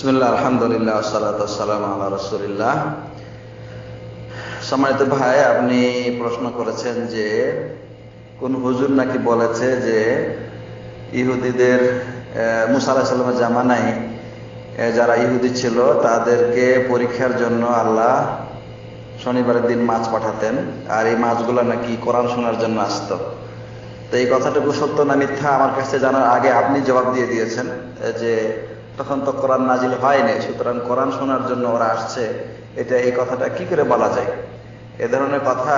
বিসমিল্লাহ আলহামদুলিল্লাহ সম্মানিত ভাই আপনি প্রশ্ন করেছেন যে কোন হুজুর নাকি বলেছে যে ইহুদিদের মুসা এ, যারা ইহুদি ছিল তাদেরকে পরীক্ষার জন্য আল্লাহ শনিবারের দিন মাছ পাঠাতেন। আর এই মাছগুলো নাকি কোরআন শোনার জন্য আসতো। তো এই কথাটুকু সত্য না মিথ্যা আমার কাছে জানার আগে আপনি জবাব দিয়ে দিয়েছেন যে তখন তো কোরআন নাজিল হয়নি সুতরাং কোরআন শোনার জন্য ওরা আসছে। এটা এই কথাটা কি করে বলা যায়? এ ধরনের কথা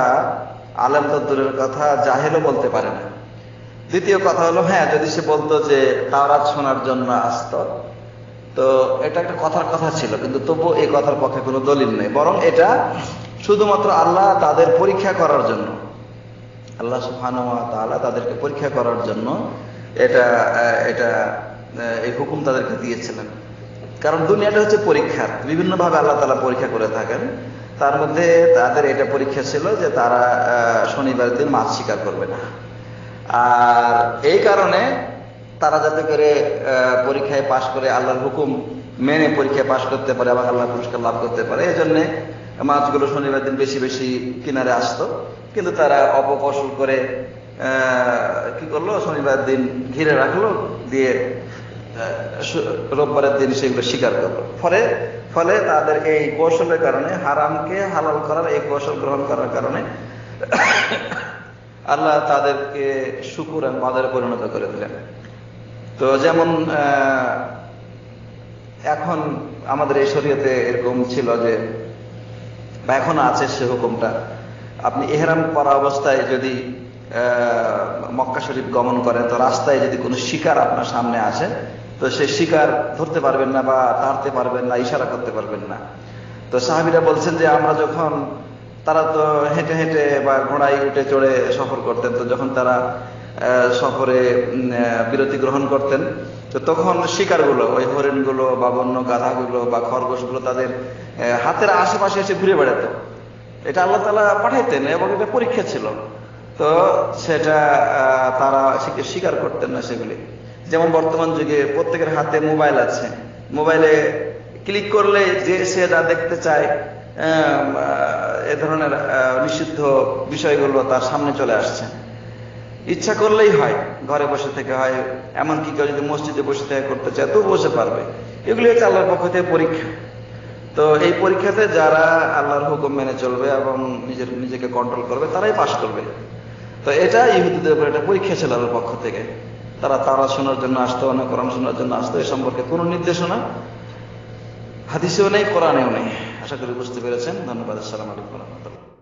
আলেম তো দূরের কথা, জাহেলও বলতে পারে না। দ্বিতীয় কথা হলো হ্যাঁ যদি সে বলতো যে তাওরাত শোনার জন্য আসতো, তো এটা একটা কথার কথা ছিল, কিন্তু তবু এই কথার পক্ষে কোনো দলিল নেই। বরং এটা শুধুমাত্র আল্লাহ তাদের পরীক্ষা করার জন্য, আল্লাহ তাআলা তাদেরকে পরীক্ষা করার জন্য এটা এটা এই হুকুম তাদেরকে দিয়েছিলেন। কারণ দুনিয়াটা হচ্ছে পরীক্ষার। বিভিন্নভাবে আল্লাহ তালা পরীক্ষা করে থাকেন। তার মধ্যে তাদের এটা পরীক্ষা ছিল যে তারা শনিবার দিন মাছ শিকার করবে না। আর এই কারণে তারা যাতে করে পরীক্ষায় পাশ করে, আল্লাহর হুকুম মেনে পরীক্ষায় পাশ করতে পারে এবং আল্লাহ পুরস্কার লাভ করতে পারে এই জন্যে মাছগুলো শনিবার দিন বেশি বেশি কিনারে আসতো। কিন্তু তারা অপকৌশল করে কি করল? শনিবার দিন ঘিরে রাখল, দিয়ে রোববারের দিন সেগুলো স্বীকার করল ফলে ফলে তাদের এই কৌশলের কারণে, হারামকে হালাল করার, এই কৌশল গ্রহণ করার কারণে আল্লাহ তাদেরকে শুকুর এবং মাদারে পরিণত করে দিলেন। তো যেমন এখন আমাদের এই শরীয়তে এরকম ছিল যে, বা এখন আছে সে হুকুমটা। আপনি এহরাম করা অবস্থায় যদি মক্কা শরীফ গমন করেন, তো রাস্তায় যদি কোনো শিকার আপনার সামনে আসে তো সেই শিকার ধরতে পারবেন না বা তাড়তে পারবেন না, ইশারা করতে পারবেন না। তো সাহাবিরা বলছেন যে, আমরা যখন তারা তো হেঁটে হেঁটে বা ঘোড়ায় উঠে চড়ে সফর করতেন, তো যখন তারা সফরে বিরতি গ্রহণ করতেন, তো তখন শিকারগুলো, ওই হরিণগুলো বা বন্য গাধাগুলো বা খরগোশগুলো তাদের হাতের আশেপাশে এসে ঘুরে বেড়াতো। এটা আল্লাহ তালা পাঠাইতেন এবং এটা পরীক্ষা ছিল। তো সেটা তারা শিকার করতেন না সেগুলি। যেমন বর্তমান যুগে প্রত্যেকের হাতে মোবাইল আছে। মোবাইলে ক্লিক করলে যে সে যা দেখতে চায় এ ধরনের নিষিদ্ধ বিষয়গুলো তার সামনে চলে আসছে। ইচ্ছা করলেই হয়, ঘরে বসে থেকে হয়, এমনকি কেউ যদি মসজিদে বসে থেকে করতে চায়, তো বসে পারবে। এগুলি হচ্ছে আল্লাহর পক্ষ থেকে পরীক্ষা। তো এই পরীক্ষাতে যারা আল্লাহর হুকুম মেনে চলবে এবং নিজের, নিজেকে কন্ট্রোল করবে, তারাই পাশ করবে। তো এটা ইহুদিদের উপর একটা পরীক্ষা ছিল আল্লাহর পক্ষ থেকে। তারা তারা শোনার জন্য আসতো না কোরআন শোনার জন্য আসতো, এ সম্পর্কে কোনো নির্দেশনা হাদিসেও নেই, কোরআনেও নেই। আশা করি বুঝতে পেরেছেন। ধন্যবাদ। আসসালাম আলাইকুম রহমতুল্লাহ।